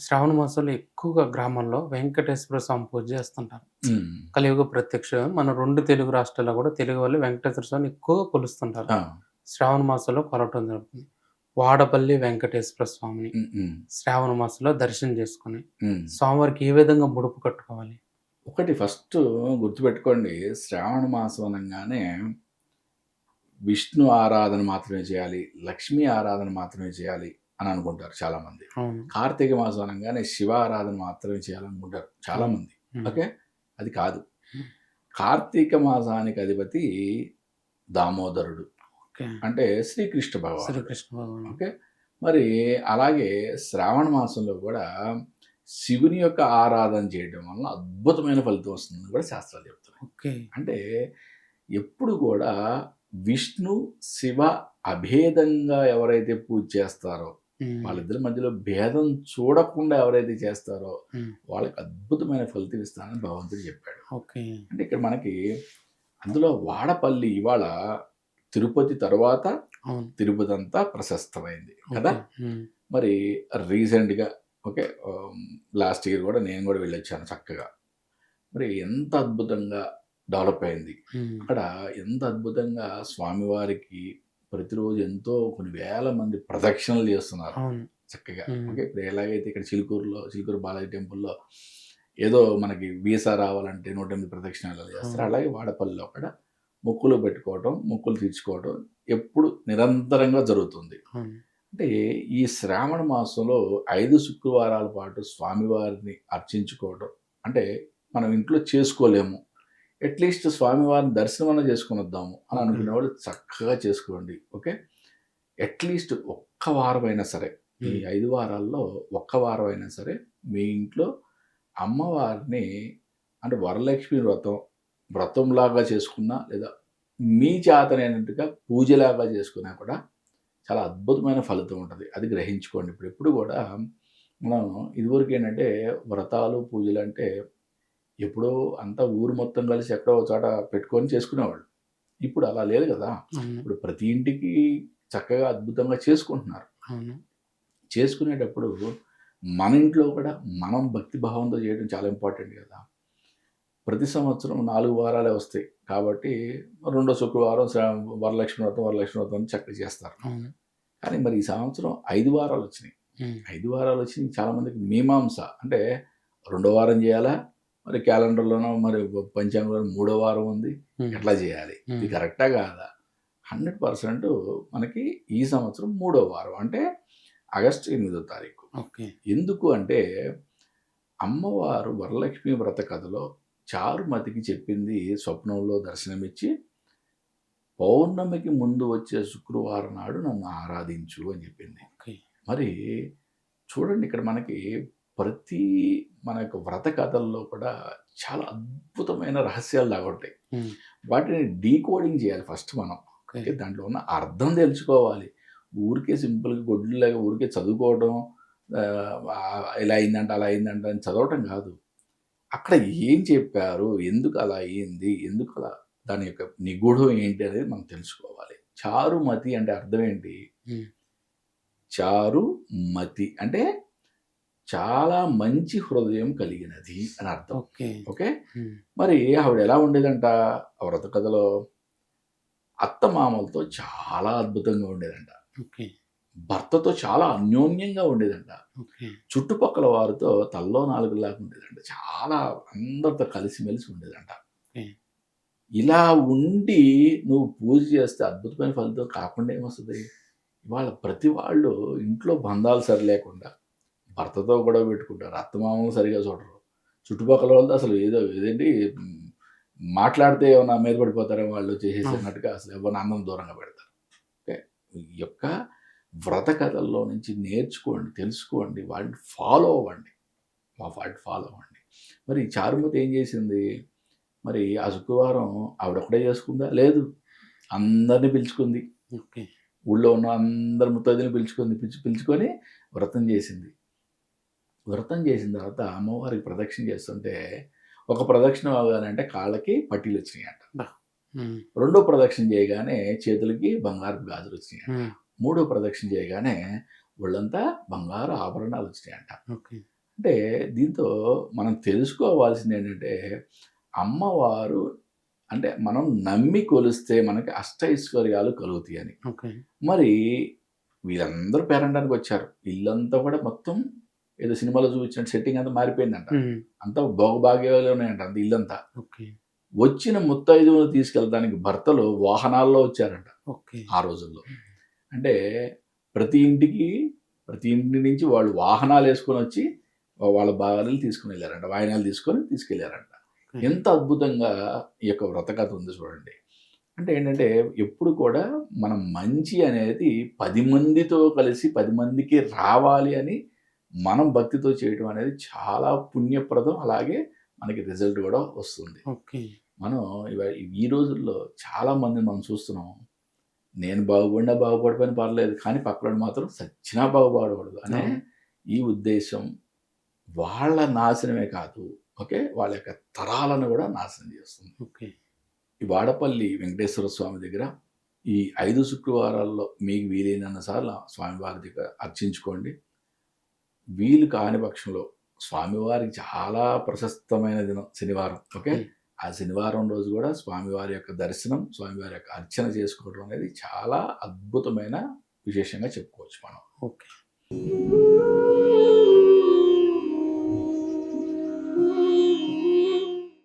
శ్రావణ మాసంలో ఎక్కువగా గ్రామంలో వెంకటేశ్వర స్వామి పూజ చేస్తుంటారు. కలియుగ ప్రత్యక్ష మన రెండు తెలుగు రాష్ట్రాల్లో కూడా తెలుగు వాళ్ళు వెంకటేశ్వర స్వామిని ఎక్కువగా కొలుస్తుంటారు. శ్రావణ మాసంలో కొలవటం జరుగుతుంది వాడపల్లి వెంకటేశ్వర స్వామిని శ్రావణ మాసంలో దర్శనం చేసుకుని. స్వామివారికి ఏ విధంగా ముడుపు కట్టుకోవాలి ఒకటి ఫస్ట్ గుర్తుపెట్టుకోండి శ్రావణ మాసం అనగానే విష్ణు ఆరాధన మాత్రమే చేయాలి లక్ష్మీ ఆరాధన మాత్రమే చేయాలి అని అనుకుంటారు చాలా మంది అవును. కార్తీక మాసం అనగానే శివ ఆరాధన మాత్రమే చేయాలనుకుంటారు చాలా మంది ఉమ్. ఓకే? అది కాదు. కార్తీక మాసానికి అధిపతి దామోదరుడు. ఓకే. అంటే శ్రీకృష్ణ భగవాన్ శ్రీకృష్ణ భగవాన్ ఓకే? మరి అలాగే శ్రావణ మాసంలో కూడా శివుని యొక్క ఆరాధన చేయడం వల్ల అద్భుతమైన ఫలితం వస్తుందని కూడా శాస్త్రాలు చెప్తున్నాయి. ఓకే. అంటే ఎప్పుడు కూడా విష్ణు శివ అభేదంగా ఎవరైతే పూజ చేస్తారో. వాళ్ళిద్దరి మధ్యలో భేదం చూడకుండా ఎవరైతే చేస్తారో. వాళ్ళకి అద్భుతమైన ఫలితం ఇస్తానని భగవంతుడు చెప్పాడు. ఓకే. అంటే ఇక్కడ మనకి అందులో వాడపల్లి ఇవాళ తిరుపతి తర్వాత తిరుపతి అంతా ప్రశస్తమైంది కదా. మరి రీసెంట్గా ఓకే లాస్ట్ ఇయర్ కూడా నేను కూడా వెళ్ళొచ్చాను చక్కగా. మరి ఎంత అద్భుతంగా డెవలప్ అయింది. అక్కడ ఎంత అద్భుతంగా స్వామివారికి ప్రతిరోజు ఎంతో కొన్ని వేల మంది ప్రదక్షిణలు చేస్తున్నారు. చక్కగా. ఓకే ఇప్పుడు ఎలాగైతే ఇక్కడ చిలుకూరులో చిలుకూరు బాలాజీ టెంపుల్లో ఏదో మనకి వీసా రావాలంటే నూట ఎనిమిది ప్రదక్షిణాలు చేస్తారు. అలాగే వాడపల్లిలో కూడా మొక్కులు పెట్టుకోవడం మొక్కులు తీర్చుకోవడం ఎప్పుడు నిరంతరంగా జరుగుతుంది. అంటే ఈ శ్రావణ మాసంలో ఐదు శుక్రవారాల పాటు స్వామివారిని అర్చించుకోవడం అంటే మనం ఇంట్లో చేసుకోలేము. అట్లీస్ట్ స్వామివారిని దర్శనం చేసుకుని వద్దాము అని అనుకునే వాళ్ళు చక్కగా చేసుకోండి ఓకే? అట్లీస్ట్ ఒక్క వారం అయినా సరే ఈ. ఐదు వారాల్లో ఒక్క వారం అయినా సరే మీ ఇంట్లో అమ్మవారిని అంటే వరలక్ష్మి వ్రతం వ్రతంలాగా చేసుకున్నా లేదా మీ చేతనైనట్టుగా పూజలాగా చేసుకున్నా కూడా చాలా అద్భుతమైన ఫలితం ఉంటుంది. అది గ్రహించుకోండి. ఇప్పుడు ఎప్పుడు కూడా మనం ఇదివరకు ఏంటంటే వ్రతాలు పూజలు అంటే ఎప్పుడో అంతా ఊరు మొత్తం కలిసి ఎక్కడో ఒక చోట పెట్టుకొని చేసుకునేవాళ్ళు. ఇప్పుడు అలా లేదు కదా. ఇప్పుడు ప్రతి ఇంటికి చక్కగా అద్భుతంగా చేసుకుంటున్నారు. చేసుకునేటప్పుడు మన ఇంట్లో కూడా మనం భక్తి భావంతో చేయడం చాలా ఇంపార్టెంట్ కదా. ప్రతి సంవత్సరం నాలుగు వారాలే వస్తాయి కాబట్టి రెండో శుక్రవారం వరలక్ష్మి వ్రతం వరలక్ష్మి వ్రతం అని చక్కగా చేస్తారు. కానీ మరి ఈ సంవత్సరం ఐదు వారాలు వచ్చినాయి. ఐదు వారాలు వచ్చి చాలా మందికి మీమాంస అంటే రెండో వారం చేయాలా? మరి క్యాలెండర్లోనో మరి పంచాంగంలో మూడో వారం ఉంది. ఎట్లా చేయాలి? ఇది. కరెక్టా కాదా? హండ్రెడ్ పర్సెంట్ మనకి ఈ సంవత్సరం మూడో వారం అంటే ఆగస్టు ఎనిమిదో తారీఖు. ఎందుకు అంటే అమ్మవారు వరలక్ష్మి వ్రత కథలో చారుమతికి చెప్పింది స్వప్నంలో దర్శనమిచ్చి పౌర్ణమికి ముందు వచ్చే శుక్రవారం నాడు నన్ను ఆరాధించు అని చెప్పింది. మరి చూడండి ఇక్కడ మనకి ప్రతి మన యొక్క వ్రత కథల్లో కూడా చాలా అద్భుతమైన రహస్యాలు దాగుంటాయి. వాటిని డీకోడింగ్ చేయాలి ఫస్ట్ మనం. ఓకే. దాంట్లో ఉన్న అర్థం తెలుసుకోవాలి. ఊరికే సింపుల్గా గొడ్డులాగా ఊరికే చదువుకోవడం ఇలా అయిందంట అలా అయిందంట అని చదవటం కాదు. అక్కడ ఏం చెప్పారు? ఎందుకు అలా అయ్యింది ఎందుకు అలా? దాని యొక్క నిగూఢం ఏంటి అనేది మనం తెలుసుకోవాలి. చారుమతి అంటే అర్థం ఏంటి. చారు మతి అంటే చాలా మంచి హృదయం కలిగినది అని అర్థం. ఓకే. ఓకే. మరి ఆవిడ ఎలా ఉండేదంట? వ్రత కథలో అత్తమామలతో చాలా అద్భుతంగా ఉండేదంట. భర్తతో చాలా అన్యోన్యంగా ఉండేదంట. చుట్టుపక్కల వారితో తల్లో నాలుగులాగా ఉండేదంట. చాలా అందరితో కలిసిమెలిసి ఉండేదంట. ఇలా ఉండి నువ్వు పూజ చేస్తే అద్భుతమైన ఫలితం కాకుండా ఏమొస్తుంది? ఇవాళ ప్రతి వాళ్ళు ఇంట్లో బంధాలు సరి లేకుండా భర్తతో గొడవ పెట్టుకుంటారు. అత్తమామలు సరిగా చూడరు. చుట్టుపక్కల వాళ్ళతో అసలు ఏదో ఏదేంటి మ్, మాట్లాడితే ఏమన్నా మీద పడిపోతారో వాళ్ళు చేసేసినట్టుగా అసలు ఎవరిని అన్నం దూరంగా పెడతారు. ఓకే? ఈ యొక్క వ్రత కథల్లో నుంచి నేర్చుకోండి తెలుసుకోండి వాటిని ఫాలో అవ్వండి. వాటిని ఫాలో అవ్వండి. మరి చారుమతి ఏం చేసింది? మరి ఆ శుక్రవారం ఆవిడ ఒకటే చేసుకుందా? లేదు. అందరినీ పిలుచుకుంది. ఓకే. ఊళ్ళో ఉన్న అందరి ముత్తైదుని పిలుచుకుంది. పిలిచి పిలుచుకొని వ్రతం చేసింది. వ్రతం చేసిన తర్వాత అమ్మవారికి ప్రదక్షిణ చేస్తుంటే ఒక ప్రదక్షిణ అవగానంటే కాళ్ళకి పట్టీలు వచ్చినాయంట. ఉమ్. రెండో ప్రదక్షిణ చేయగానే చేతులకి బంగారు గాజులు వచ్చినాయి. మూడో ప్రదక్షిణ చేయగానే ఒళ్ళంతా బంగారు ఆభరణాలు వచ్చినాయంట. ఓకే. అంటే దీంతో మనం తెలుసుకోవాల్సింది ఏంటంటే అమ్మవారు అంటే మనం నమ్మి కొలిస్తే మనకి అష్టైశ్వర్యాలు కలుగుతాయి అని మరి వీళ్ళందరూ పేరంటానికి వచ్చారు. ఇల్లంతా కూడా మొత్తం ఏదో సినిమాలో చూపించిన సెట్టింగ్ అంతా మారిపోయిందంట. అంతా భోగభాగ్యాలు ఉన్నాయంట అంత ఇల్లంతా. ఓకే. వచ్చిన ముత్తైదువులు తీసుకెళ్ళడానికి భర్తలు వాహనాల్లో వచ్చారంట. ఓకే. ఆ రోజుల్లో. అంటే ప్రతి ఇంటికి ప్రతి ఇంటి నుంచి వాళ్ళు వాహనాలు వేసుకొని వచ్చి వాళ్ళ భార్యలు తీసుకుని వెళ్ళారంట. వాయినాలు తీసుకొని తీసుకెళ్ళారంట. ఓకే. ఎంత అద్భుతంగా ఈ యొక్క వ్రతకథ ఉంది చూడండి. అంటే ఏంటంటే ఎప్పుడు కూడా మనం మంచి అనేది పది మందితో కలిసి పది మందికి రావాలి అని మనం భక్తితో చేయడం అనేది చాలా పుణ్యప్రదం. అలాగే మనకి రిజల్ట్ కూడా వస్తుంది. ఓకే. మనం ఇవా- ఈ రోజుల్లో చాలా మంది మనం చూస్తున్నాం. నేను బాగుపడినా బాగుపడిపోయినా పర్లేదు కానీ పక్కన మాత్రం సచ్చినా బాగుపడకూడదు అనే. ఈ ఉద్దేశం వాళ్ళ నాశనమే కాదు. ఓకే? వాళ్ళ యొక్క తరాలను కూడా నాశనం చేస్తుంది. ఓకే. ఈ వాడపల్లి వెంకటేశ్వర స్వామి దగ్గర ఈ ఐదు శుక్రవారాల్లో మీకు వీలైనంత సార్లు స్వామివారి దగ్గర అర్చించుకోండి. వీలు కాని పక్షంలో స్వామివారికి చాలా ప్రశస్తమైన దినం శనివారం ఓకే? Hmm. ఆ శనివారం రోజు కూడా స్వామివారి యొక్క దర్శనం స్వామివారి యొక్క అర్చన చేసుకోవడం అనేది చాలా అద్భుతమైన విశేషంగా చెప్పుకోవచ్చు మనం. ఓకే.